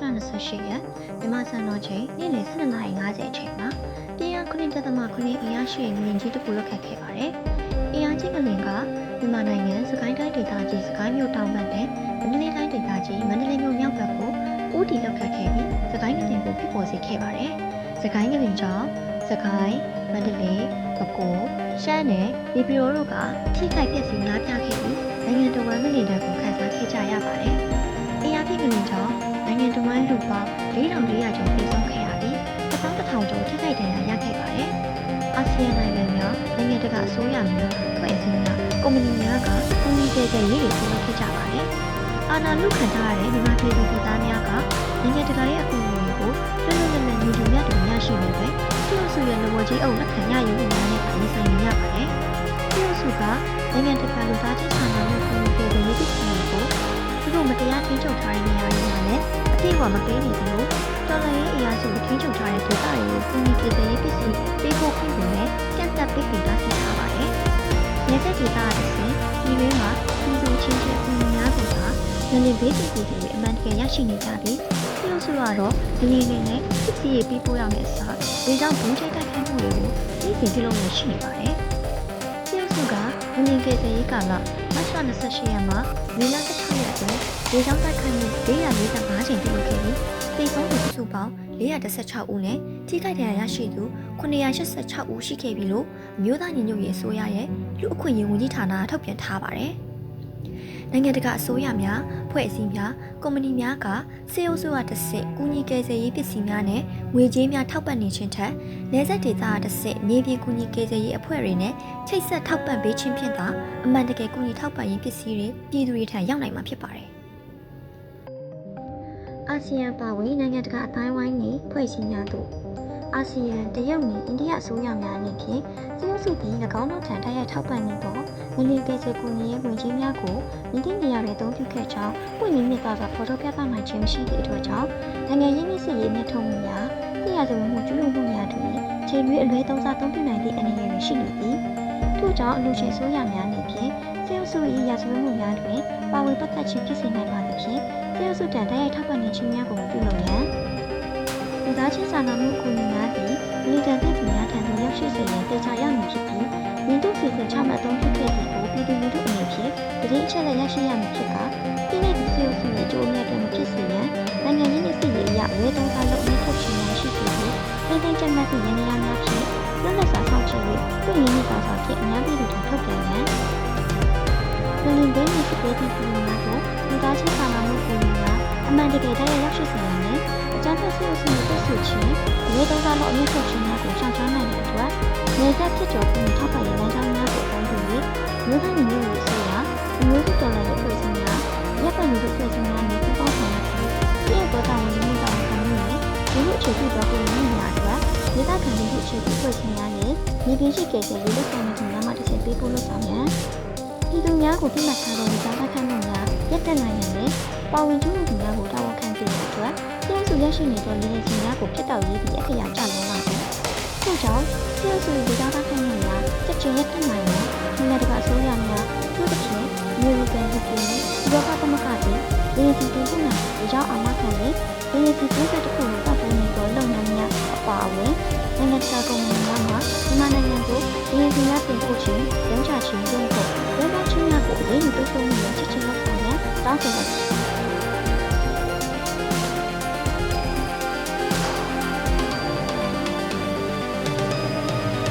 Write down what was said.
မတ်လ28ရက်မြန်မာစံတော်ချိန်နေ့လယ်12:50အချိန်မှာပြည်ရ9.9အင်အားရှိငလင်ကြီးတစ်ခုလောက်ခတ်ခဲ့ပါတယ်။အင်အားကြီးငလင်ကမြန်မာနိုင်ငံစကိုင်းတိုင်းဒေသကြီးစကိုင်းမြို့တောင်ဘက်နဲ့မန္တလေးတိုင်းဒေသကြီးမန္တလေးမြို့မြောက်ဘက်ကိုဦးတည်လောက်ခတ်ခဲ့ပြီးစကိုင်းငလင်ကိုဖြစ်ပေါ်စေခဲ့ပါတယ်။စကိုင်းငလင်ကြောင့်စကိုင်းမန္တလေးပဲခူးရှမ်းနယ်ဒီပီရိုတို့ကထိခိုက်ပျက်စီးများပြားခဲ့ပြီးနိုင်ငံတော်ဝန်ငလင်တွေကိုခန်းစားခဲ့ကြရပါတယ်။အင်အားကြီးငလင်ကြောင့် နိုင်ငံတော်ဝန်လူပေါင်း4400ကျော်ပြည်ဆုံးခဲ့ရပြီး1000ကျော်ထိခိုက်ဒဏ်ရာရခဲ့ပါတယ်။အာဆီယံနိုင်ငံများနိုင်ငံတကာအစိုးရများဖွဲ့စည်းများကုမ္ပဏီများကကူညီပေးတဲ့ရေးတွေပြုလုပ်ခဲ့ကြပါတယ်။အာဏာလုခံထားရတဲ့မြန်မာပြည်သူပြည်သားများကနိုင်ငံတကာရဲ့အကူအညီကိုလွတ်လွတ်လပ်လပ်ညီတူမျှတမှုရရှိနေပဲတရုတ်စုရဲ့လူဝကြီးအုပ်လက်ခံရယူမှုများနဲ့ရင်ဆိုင်နေရပါတယ်။တရုတ်စုကနိုင်ငံတကာလူသားချင်းစာနာမှု အပြည့်အဝမပေးနေသလိုတော်လှန်ရေးအရာစုထိန်းချုပ်ထားတဲ့ဒေသတွေကိုကူညီပေးတဲ့ရေးပစ္စည်းပေးဖို့ခွင့်ကိုလည်းကန့်သတ်ပိတ်ပင်တာရှိထားပါတယ်။နေသက်ဒေသအဆင့်ဒီတွင်းမှာပြည်သူချင်းချင်းအမှုများစွာကငလင်ဘေးစီပြည်သူတွေအမှန်တကယ်ရရှိနေကြပြီးတရုတ်စုကတော့ဒီနေ့နဲ့စစ်စီရေးပြီးပို့ရမယ့်အစားဒီကြောင့်ဘုံချိတ်တိုက်ခိုက်မှုတွေကိုပြည်စီပြုလုပ်နေရှိနေပါတယ်။တရုတ်စုကငလင်ကေတဲ့ရေးကာလမတ်လ28ရက်မှာမေလ16ရက်အတွင်း ဒီကြောင့်တိုက်ခိုက်မှု445ချိန်ပြုလုပ်ခဲ့ပြီးတိတ်ဆုံးသူစုပေါင်း416ဦးနဲ့ထိခိုက်ဒဏ်ရာရရှိသူ986ဦးရှိခဲ့ပြီလို့အမျိုးသားညီညွတ်ရေးအစိုးရရဲ့လူအခွင့်အရေးဝန်ကြီးဌာနကထုတ်ပြန်ထားပါတယ်။နိုင်ငံတကာအစိုးရများဖွဲ့အစည်းများကုမ္ပဏီများကစေအုပ်စုကတစ်ဆင့်ကူညီကယ်ဆယ်ရေးပစ္စည်းများနဲ့ငွေကြေးများထောက်ပံ့နေခြင်းထက်နေဆက်ဒေသကတစ်ဆင့်မြေပြင်ကူညီကယ်ဆယ်ရေးအဖွဲ့တွေနဲ့ချိတ်ဆက်ထောက်ပံ့ပေးခြင်းဖြင့်သာအမှန်တကယ်ကူညီထောက်ပံ့ရေးပစ္စည်းတွေပြည်သူတွေထံရောက်နိုင်မှာဖြစ်ပါတယ်။ အာဆီယံပါဝင်နိုင်ငံတကာအတိုင်းဝိုင်းနေဖွဲ့စည်းများသို့အာဆီယံတရုတ်နဲ့အိန္ဒိယအစိုးရများအနေဖြင့်တရုတ်စုပြီး၎င်းတို့ထံတိုက်ရိုက်ထောက်ပံ့နေသောငလျင်ကယ်ဆယ်ကူညီရေးဝင်ကြီးများကိုမြင့်တင်နေရတဲ့အသုံးပြုခဲ့ကြောင်းပွင့်လင်းမြစ်သားစွာဖော်ထုတ်ပြသနိုင်ခြင်းမရှိသည့်အတွက်ကြောင့်နိုင်ငံရေးမြစ်စစ်ရေးမြစ်ထုံးမှုများပြည်ရဇဝင်မှုကျူးလွန်မှုများတွင်ချိန်ရွေးအလွဲသုံးစားသုံးပြုနိုင်သည့်အနေအထားတွေရှိနေသည်ထို့ကြောင့်အလူရှင်ဆိုးရများအနေဖြင့်စေအုပ်စု၏ရာဇဝတ်မှုများတွင်ပါဝင်ပတ်သက်ခြင်းဖြစ်စေနိုင်ပါသဖြင့် စေအုပ်စုတန်တိုက်ရိုက်ထောက်ပံ့နေခြင်းများကိုပြုလုပ်ရန်လူသားချင်းစာနာမှုအကူအညီများသည်မိတန်တဲ့သူများထံသို့ရောက်ရှိစေရန်တေချာရမည်ဖြစ်ပြီးမိတို့စီစဉ်ချမှတ်အသုံးပြုခဲ့သည်ကိုပြည်သူလူထုအနေဖြင့်တတိအချက်လက်ရရှိရမည်ဖြစ်ကာပြည်내ပြည်စေအုပ်စုရဲ့ကြိုးအမြတ်တွေမဖြစ်စေရန်နိုင်ငံရေးနဲ့စစ်ရေးအရဝေသုံးစားလုပ်နေထုတ်ခြင်းများရှိစေပြီးတိုင်းတိုင်းကျမှတ်သည့်ရင်းနှီးများဖြင့်လွတ်လပ်စွာဆောင်ကျဉ်၍ပြည်ရင်းနှီးစွာစွာဖြင့်အများပြည်သူထံထုတ်ပြန်ရန် မလင်ဘဲမြစ်စပေးသည့်ပြည်များကိုလူသားချင်းစာနာမှုပြည်များအမှန်တကယ်တည်းရောက်ရှိစေရန်နဲ့အကြမ်းဖက်စစ်အုပ်စုရဲ့တပ်ဆုခြင်းဝေသုံးစားလုပ်အမြတ်ထုတ်ခြင်းများကိုရှောင်ရှားနိုင်တဲ့အတွက်နေဆက်ဖြစ်ကျော်ပြီးထောက်ပံ့ရေးလမ်းကြောင်းများကိုအသုံးပြု၍မြို့သားညီညွတ်ရေးအစိုးရမျိုးစုတော်လှန်ရေးဖွဲ့စည်းများရပ်ပံ့ရေးဖွဲ့စည်းများနဲ့ပူးပေါင်းဆောင်ရွက်ပြီးပြည်ရဲ့ပေါ်တာဝန်မှုတောင်းခံမှုနဲ့ဒီလိုအခြေပြုသွားဖို့နေများအတွက်ဒေသခံလူထုအခြေပြုဖွဲ့စည်းများနဲ့မြေပြင်ရှိကယ်ဆယ်ရေးလုပ်ဆောင်မှုများမှတစ်ချက်ပေးပို့လို့ဆောင်ရန် ပြည်သူများကိုပြမှတ်ထားတဲ့ဒေသခံမှုများရပ်တန့်နိုင်ရန်နဲ့ပါဝင်ကျူးလွန်သူများကိုတာဝန်ခံစေရန်အတွက်ပြည်စုရရှိနေတဲ့လူငယ်ချင်းများကိုဖြစ်တော်ရေးပြီးအခရာကျလွန်လာသည်။ထို့ကြောင့်ပြည်စုဒေသခံမှုများချက်ချင်းရပ်တန့်နိုင်ရန်နိုင်ငံတကာအစိုးရများသူတစ်ဖြင့်မျိုးကန်ယူပြီးရောဂါသမဂ္ဂသည်ဒီစီတင်မှုများအကြောင်းအမခံပြီးဒီစီတင်တဲ့တစ်ခုကိုပတ်သက်နေသောလုပ်ငန်းများအပါအဝင်နိုင်ငံတကာကုမ္ပဏီများမှမြန်မာနိုင်ငံကိုဒီစီများတင်ပို့ခြင်း၊ရောင်းချခြင်းတို့ကို phổ biến được cái phương diện chiếc trên lớp này nhé. Đó thì mình